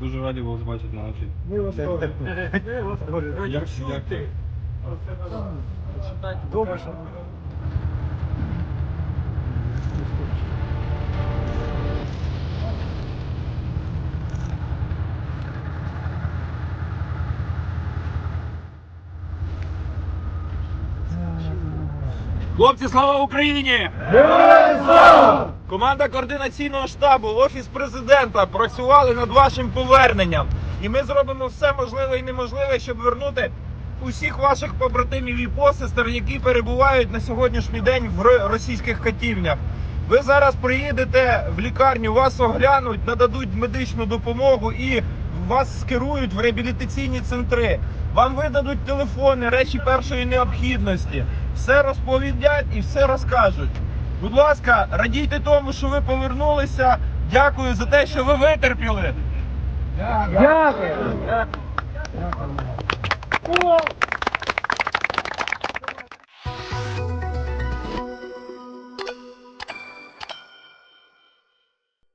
Дуже раді вас бачити на нашій. Як як? Добре. Хлопці, слава Україні! Команда координаційного штабу, офіс президента працювали над вашим поверненням. І ми зробимо все можливе і неможливе, щоб вернути усіх ваших побратимів і посестер, які перебувають на сьогоднішній день в російських катівнях. Ви зараз приїдете в лікарню, вас оглянуть, нададуть медичну допомогу і вас скерують в реабілітаційні центри. Вам видадуть телефони, речі першої необхідності. Все розповідять і все розкажуть. Будь ласка, радійте тому, що ви повернулися. Дякую за те, що ви витерпіли. Дякую.